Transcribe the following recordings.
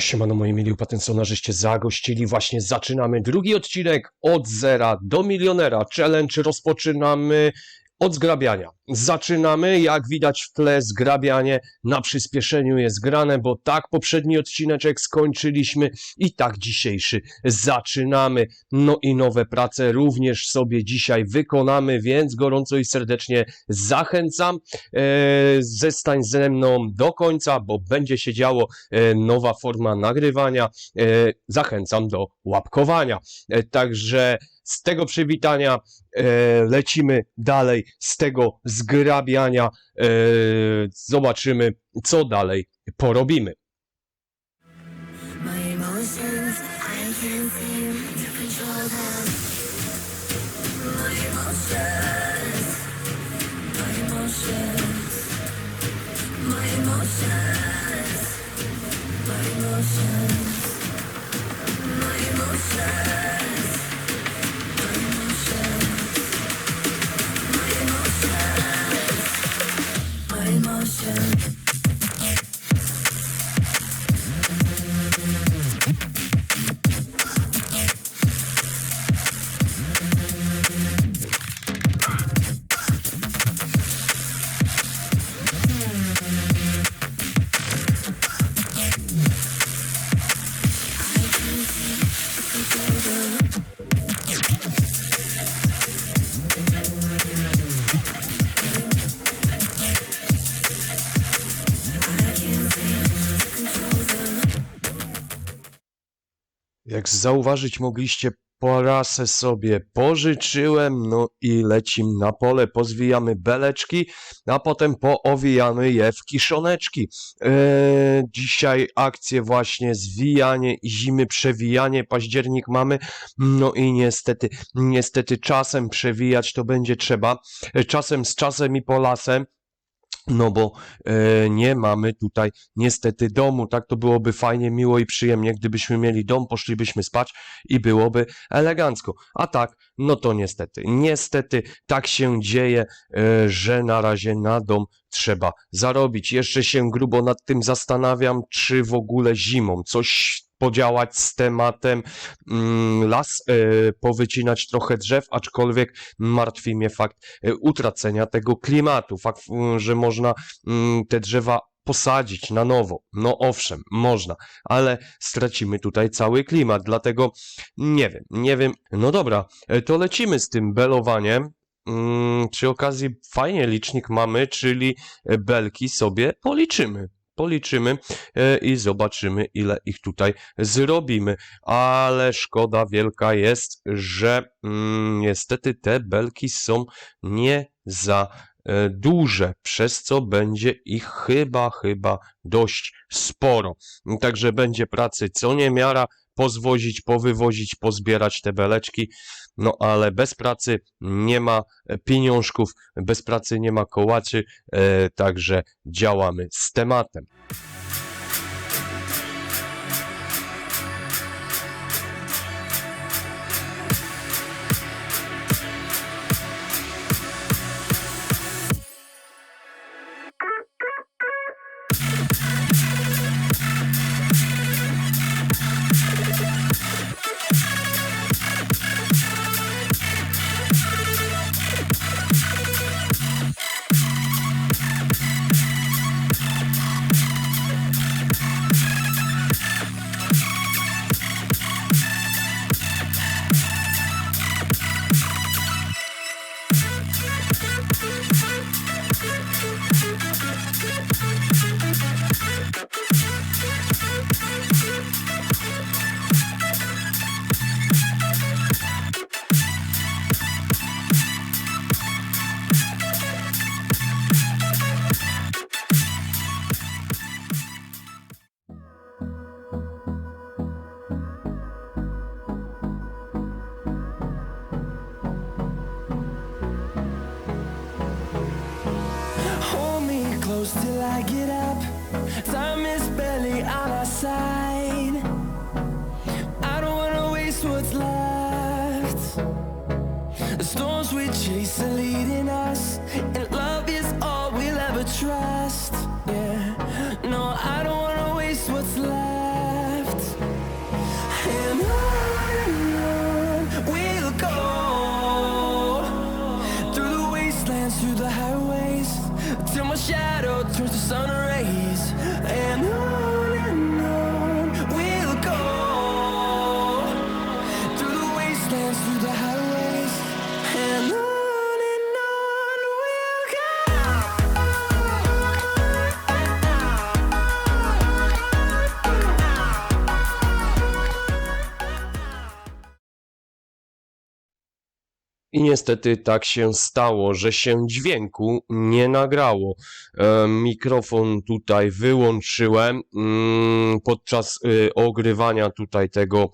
Siemano moi mili upatensjonarzyście, zagościli właśnie zaczynamy drugi odcinek od zera do milionera. Challenge rozpoczynamy od zgrabiania. Zaczynamy, jak widać w tle, zgrabianie na przyspieszeniu jest grane, bo tak poprzedni odcineczek skończyliśmy i tak dzisiejszy zaczynamy. No i nowe prace również sobie dzisiaj wykonamy, więc gorąco i serdecznie zachęcam. E, zestań ze mną do końca, bo będzie się działo e, nowa forma nagrywania. E, zachęcam do łapkowania. E, także z tego przywitania e, lecimy dalej, z tego zgrabiania e, zobaczymy, co dalej porobimy. heaven. Jak zauważyć mogliście, porasę sobie. Pożyczyłem, no i lecim na pole, pozwijamy beleczki, a potem poowijamy je w kiszoneczki. Eee, dzisiaj akcje właśnie zwijanie zimy, przewijanie, październik mamy, no i niestety, niestety czasem przewijać to będzie trzeba, E, czasem z czasem i po lasem, no bo e, nie mamy tutaj niestety domu. Tak to byłoby fajnie, miło i przyjemnie, gdybyśmy mieli dom, poszlibyśmy spać i byłoby elegancko. A tak, no to niestety, niestety tak się dzieje, e, że na razie na dom trzeba zarobić. Jeszcze się grubo nad tym zastanawiam, czy w ogóle zimą coś podziałać z tematem mm, las, e, powycinać trochę drzew, aczkolwiek martwi mnie fakt e, utracenia tego klimatu, fakt, mm, że można mm, te drzewa posadzić na nowo. No owszem, można, ale stracimy tutaj cały klimat, dlatego nie wiem, nie wiem. No dobra, e, to lecimy z tym belowaniem. Mm, przy okazji fajnie licznik mamy, czyli e, belki sobie policzymy. Policzymy e, i zobaczymy, ile ich tutaj zrobimy. Ale szkoda wielka jest, że mm, niestety te belki są nie za e, duże, przez co będzie ich chyba, chyba dość sporo. Także będzie pracy co niemiara, pozwozić, powywozić, pozbierać te beleczki. No ale bez pracy nie ma pieniążków, bez pracy nie ma kołaczy, e, także działamy z tematem. I niestety tak się stało, że się dźwięku nie nagrało. E, mikrofon tutaj wyłączyłem mm, podczas y, ogrywania tutaj tego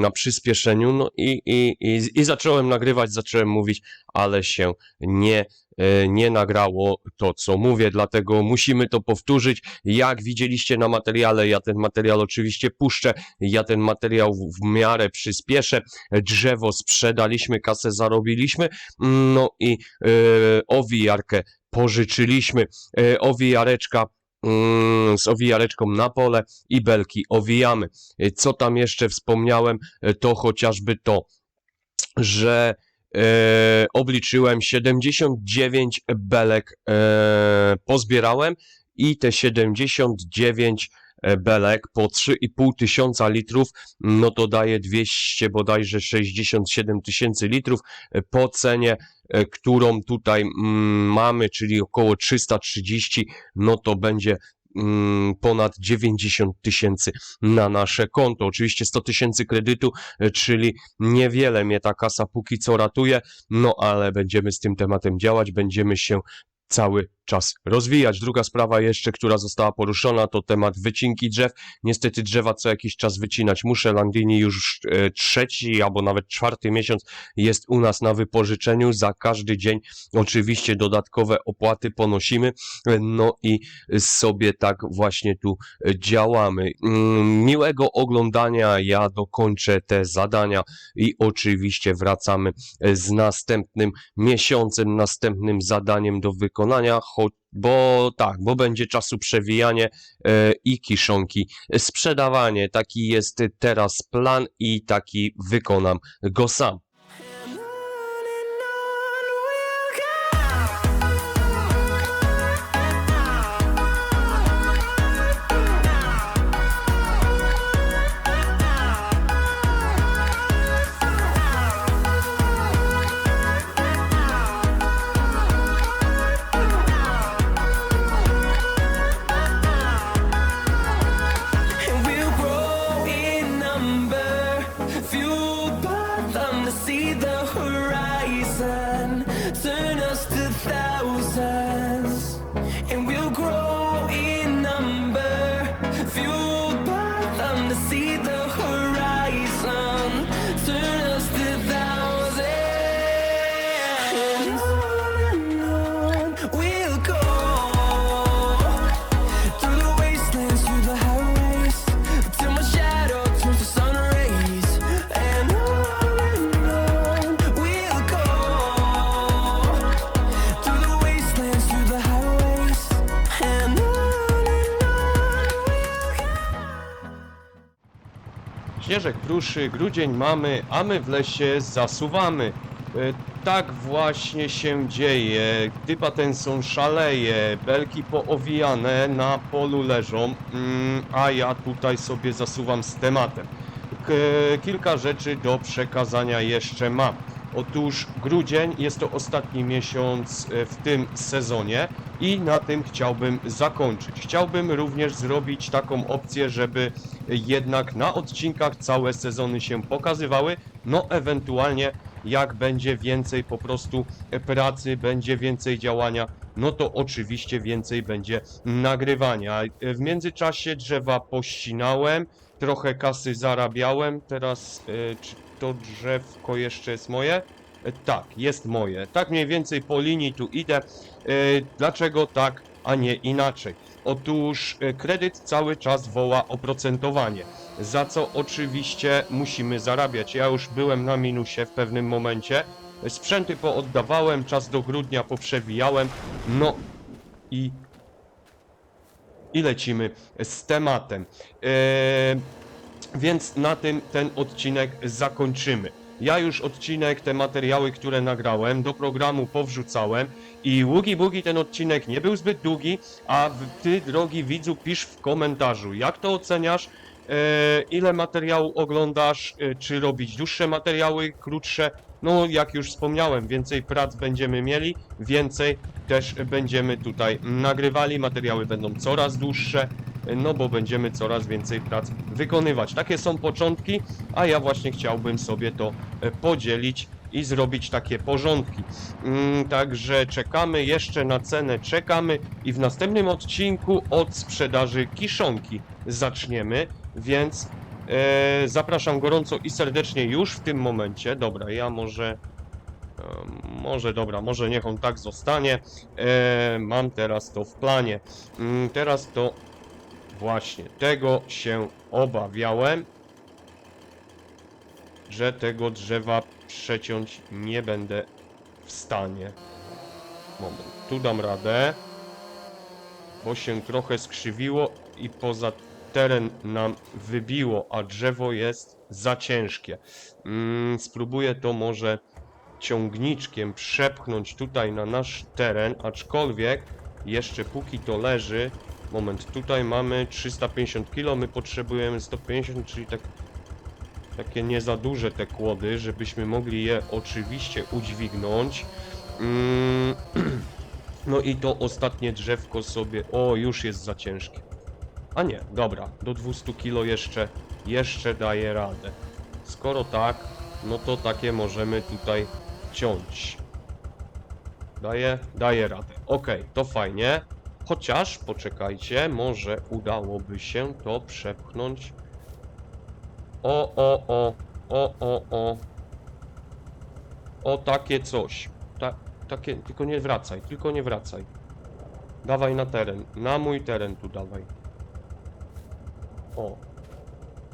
na przyspieszeniu. No i, i, i, i zacząłem nagrywać, zacząłem mówić, ale się nie, e, nie nagrało to, co mówię, dlatego musimy to powtórzyć. Jak widzieliście na materiale, ja ten materiał oczywiście puszczę, ja ten materiał w, miarę przyspieszę. Drzewo sprzedaliśmy, kasę zarobiliśmy, no i e, owijarkę pożyczyliśmy. E, owijareczka mm, z owijareczką na pole i belki owijamy. E, Co tam jeszcze wspomniałem, e, to chociażby to, że e, obliczyłem 79 belek e, pozbierałem i te 79 e, belek po 3,5 tysiąca litrów, no to daje 200 bodajże 67 tysięcy litrów e, po cenie, e, którą tutaj mm, mamy, czyli około 330, no to będzie mm, ponad 90 tysięcy na nasze konto. Oczywiście 100 tysięcy kredytu, e, czyli niewiele mnie ta kasa póki co ratuje, no ale będziemy z tym tematem działać, będziemy się cały czas rozwijać. Druga sprawa jeszcze, która została poruszona, to temat wycinki drzew. Niestety drzewa co jakiś czas wycinać muszę. Landini już e, trzeci albo nawet czwarty miesiąc jest u nas na wypożyczeniu. Za każdy dzień oczywiście dodatkowe opłaty ponosimy. E, No i sobie tak właśnie tu e, działamy. Mm, Miłego oglądania. Ja dokończę te zadania i oczywiście wracamy z następnym miesiącem, następnym zadaniem do wykonania, bo tak, bo będzie czasu przewijanie e, i kiszonki sprzedawanie. Taki jest teraz plan i taki wykonam go sam. Pruszy, grudzień mamy, a my w lesie zasuwamy. E, Tak właśnie się dzieje. Typa ten są szaleje, belki poowijane na polu leżą, mm, a ja tutaj sobie zasuwam z tematem. K kilka rzeczy do przekazania jeszcze mam. Otóż grudzień jest to ostatni miesiąc e, w tym sezonie i na tym chciałbym zakończyć. Chciałbym również zrobić taką opcję, żeby jednak na odcinkach całe sezony się pokazywały, no ewentualnie jak będzie więcej po prostu pracy, będzie więcej działania, no to oczywiście więcej będzie nagrywania. W międzyczasie drzewa pościnałem, trochę kasy zarabiałem, teraz e, to drzewko jeszcze jest moje? E, Tak, jest moje. Tak mniej więcej po linii tu idę. E, Dlaczego tak, a nie inaczej? Otóż e, kredyt cały czas woła oprocentowanie, za co oczywiście musimy zarabiać. Ja już byłem na minusie w pewnym momencie. Sprzęty pooddawałem, czas do grudnia poprzewijałem. No i i lecimy z tematem. E, więc na tym ten odcinek zakończymy. Ja już odcinek, te materiały, które nagrałem, do programu powrzucałem i ługi bugi ten odcinek nie był zbyt długi, a ty, drogi widzu, pisz w komentarzu, jak to oceniasz, e, ile materiału oglądasz, e, czy robić dłuższe materiały, krótsze. No, jak już wspomniałem, więcej prac będziemy mieli, więcej też będziemy tutaj nagrywali, materiały będą coraz dłuższe, no bo będziemy coraz więcej prac wykonywać. Takie są początki, a ja właśnie chciałbym sobie to e, podzielić i zrobić takie porządki. Mm, Także czekamy jeszcze na cenę, czekamy i w następnym odcinku od sprzedaży kiszonki zaczniemy, więc e, zapraszam gorąco i serdecznie już w tym momencie. Dobra, ja może e, może dobra, może niech on tak zostanie. E, mam teraz to w planie. Mm, teraz to właśnie tego się obawiałem, że tego drzewa przeciąć nie będę w stanie. Moment, tu dam radę, bo się trochę skrzywiło i poza teren nam wybiło, a drzewo jest za ciężkie. Mm, spróbuję to może ciągniczkiem przepchnąć tutaj na nasz teren, aczkolwiek jeszcze póki to leży, moment, tutaj mamy 350 kg, my potrzebujemy 150, czyli tak takie nie za duże te kłody, żebyśmy mogli je oczywiście udźwignąć. Mm, no i to ostatnie drzewko sobie, o już jest za ciężkie. A nie, dobra, do 200 kg jeszcze, jeszcze daje radę. Skoro tak, no to takie możemy tutaj ciąć. Daje, daje radę. Okej, to fajnie. Chociaż, poczekajcie, może udałoby się to przepchnąć. O, o, o, o, o, o. O, takie coś. Ta, takie, tylko nie wracaj, tylko nie wracaj. Dawaj na teren, na mój teren tu dawaj. O.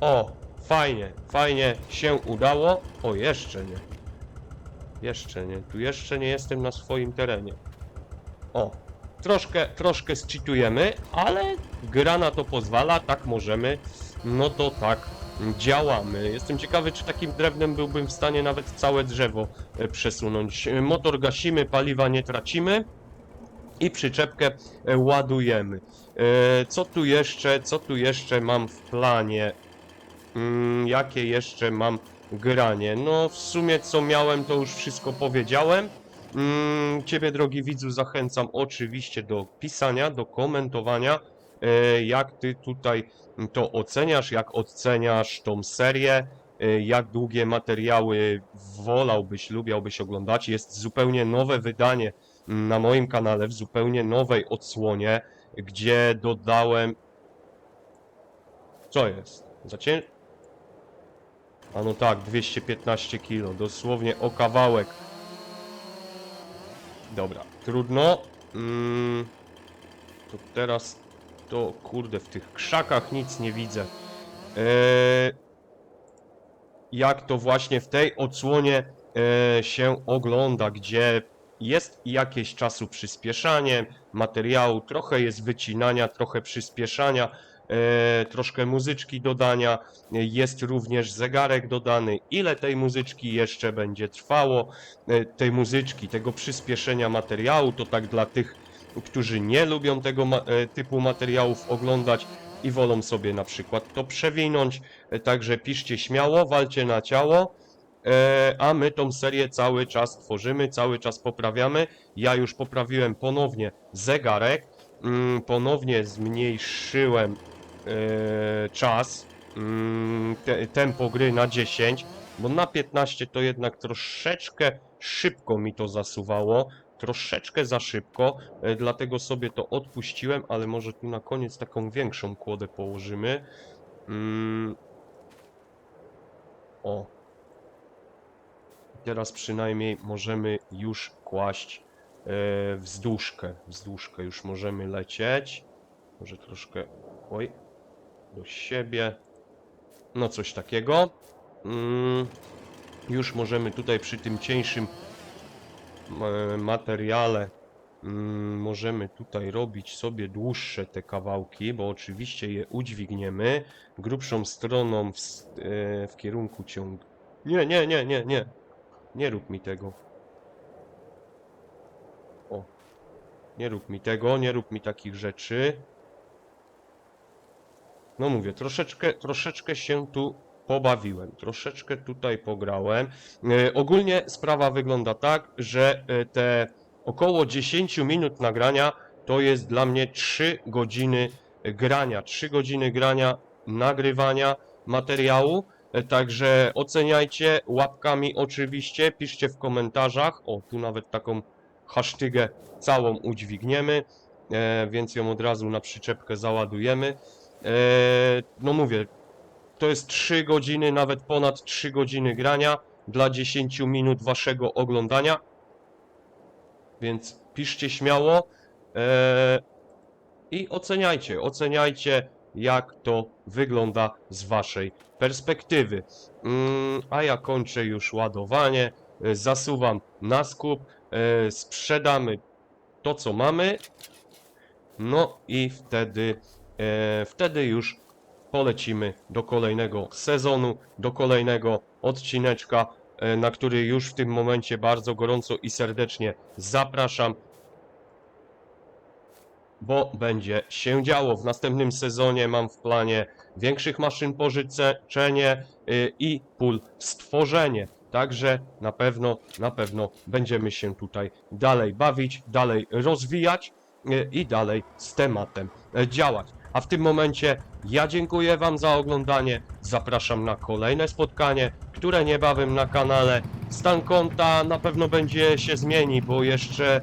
O, fajnie, fajnie się udało. O, jeszcze nie. Jeszcze nie, tu jeszcze nie jestem na swoim terenie. O, troszkę, troszkę zcheatujemy, ale gra na to pozwala, tak możemy, no to tak działamy. Jestem ciekawy, czy takim drewnem byłbym w stanie nawet całe drzewo e, przesunąć. E, Motor gasimy, paliwa nie tracimy i przyczepkę e, ładujemy. E, Co tu jeszcze, co tu jeszcze mam w planie? Mm, jakie jeszcze mam granie? No, w sumie co miałem, to już wszystko powiedziałem. Mm, Ciebie, drogi widzu, zachęcam oczywiście do pisania, do komentowania, e, jak ty tutaj to oceniasz, jak oceniasz tą serię, jak długie materiały wolałbyś, lubiałbyś oglądać. Jest zupełnie nowe wydanie na moim kanale, w zupełnie nowej odsłonie, gdzie dodałem... Co jest? Za. A no tak, 215 kg, dosłownie o kawałek. Dobra, trudno. Mm, to teraz to kurde w tych krzakach nic nie widzę. Eee, jak to właśnie w tej odsłonie e, się ogląda, gdzie jest jakieś czasu przyspieszanie materiału, trochę jest wycinania, trochę przyspieszania, e, troszkę muzyczki dodania, jest również zegarek dodany. Ile tej muzyczki jeszcze będzie trwało, e, tej muzyczki, tego przyspieszenia materiału, to tak dla tych, którzy nie lubią tego ma- e, typu materiałów oglądać i wolą sobie na przykład to przewinąć. Także piszcie śmiało, walcie na ciało. E, a my tą serię cały czas tworzymy, cały czas poprawiamy. Ja już poprawiłem ponownie zegarek, mm, ponownie zmniejszyłem e, czas, mm, te, tempo gry na 10, bo na 15 to jednak troszeczkę szybko mi to zasuwało, troszeczkę za szybko, e, dlatego sobie to odpuściłem, ale może tu na koniec taką większą kłodę położymy. Mm. O, Teraz przynajmniej możemy już kłaść e, wzdłużkę. Wzdłużkę już możemy lecieć. Może troszkę. Oj. Do siebie. No coś takiego. Mm, już możemy tutaj przy tym cieńszym e, materiale mm, możemy tutaj robić sobie dłuższe te kawałki, bo oczywiście je udźwigniemy grubszą stroną w, e, w kierunku ciąg Nie, nie, nie, nie, nie. Nie rób mi tego. O. Nie rób mi tego, nie rób mi takich rzeczy. No mówię, troszeczkę, troszeczkę się tu pobawiłem. Troszeczkę tutaj pograłem. E, ogólnie sprawa wygląda tak, że e, te około 10 minut nagrania to jest dla mnie 3 godziny grania. 3 godziny grania, nagrywania materiału. E, Także oceniajcie łapkami oczywiście, piszcie w komentarzach. O, tu nawet taką hasztygę całą udźwigniemy, e, więc ją od razu na przyczepkę załadujemy. E, no mówię, to jest 3 godziny, nawet ponad 3 godziny grania dla 10 minut waszego oglądania. Więc piszcie śmiało i oceniajcie, oceniajcie jak to wygląda z waszej perspektywy. Mm, a ja kończę już ładowanie, e, zasuwam na skup, e, sprzedamy to co mamy, no i wtedy, e, wtedy już polecimy do kolejnego sezonu, do kolejnego odcineczka, na który już w tym momencie bardzo gorąco i serdecznie zapraszam bo będzie się działo. W następnym sezonie mam w planie większych maszyn pożyczenie y, i pól stworzenie. Także na pewno, na pewno będziemy się tutaj dalej bawić, dalej rozwijać y, i dalej z tematem e, działać. A w tym momencie ja dziękuję Wam za oglądanie. Zapraszam na kolejne spotkanie, które niebawem na kanale. Stan konta na pewno będzie się zmieni, bo jeszcze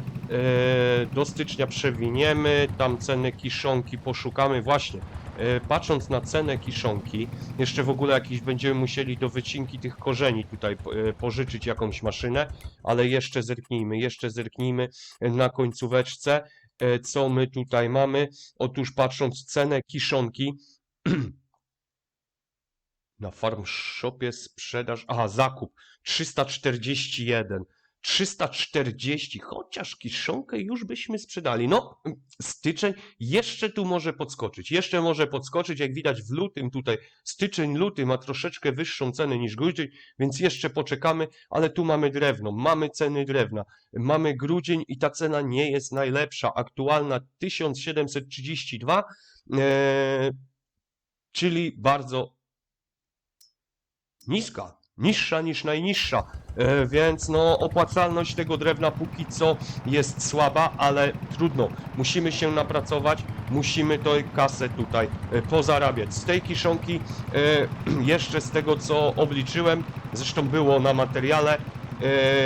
do stycznia przewiniemy, tam ceny kiszonki poszukamy. Właśnie, e, patrząc na cenę kiszonki, jeszcze w ogóle jakiś będziemy musieli do wycinki tych korzeni tutaj e, pożyczyć jakąś maszynę, ale jeszcze zerknijmy, jeszcze zerknijmy na końcóweczce, e, co my tutaj mamy. Otóż patrząc cenę kiszonki, na Farm Shopie sprzedaż, aha, zakup 341. 340, chociaż kiszonkę już byśmy sprzedali. No, styczeń jeszcze tu może podskoczyć. Jeszcze może podskoczyć, jak widać w lutym tutaj. Styczeń, luty ma troszeczkę wyższą cenę niż grudzień, więc jeszcze poczekamy, ale tu mamy drewno, mamy ceny drewna, mamy grudzień i ta cena nie jest najlepsza. Aktualna 1732, e, czyli bardzo niska, niższa niż najniższa, e, więc no opłacalność tego drewna póki co jest słaba, ale trudno, musimy się napracować, musimy tę kasę tutaj e, pozarabiać. Z tej kiszonki, e, jeszcze z tego co obliczyłem, zresztą było na materiale,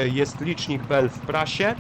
jest licznik bel w prasie,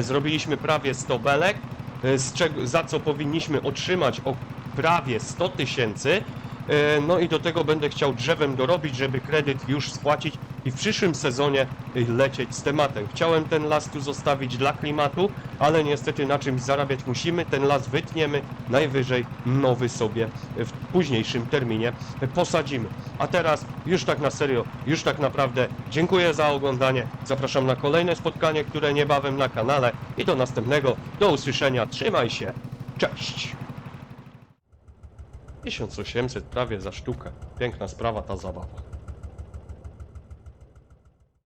zrobiliśmy prawie 100 belek, z czego, za co powinniśmy otrzymać o prawie 100 tysięcy. E, No i do tego będę chciał drzewem dorobić, żeby kredyt już spłacić i w przyszłym sezonie lecieć z tematem. Chciałem ten las tu zostawić dla klimatu, ale niestety na czymś zarabiać musimy. Ten las wytniemy, najwyżej nowy sobie w późniejszym terminie posadzimy. A teraz już tak na serio, już tak naprawdę dziękuję za oglądanie. Zapraszam na kolejne spotkanie, które niebawem na kanale i do następnego. Do usłyszenia. Trzymaj się. Cześć. 1800 prawie za sztukę. Piękna sprawa ta zabawa.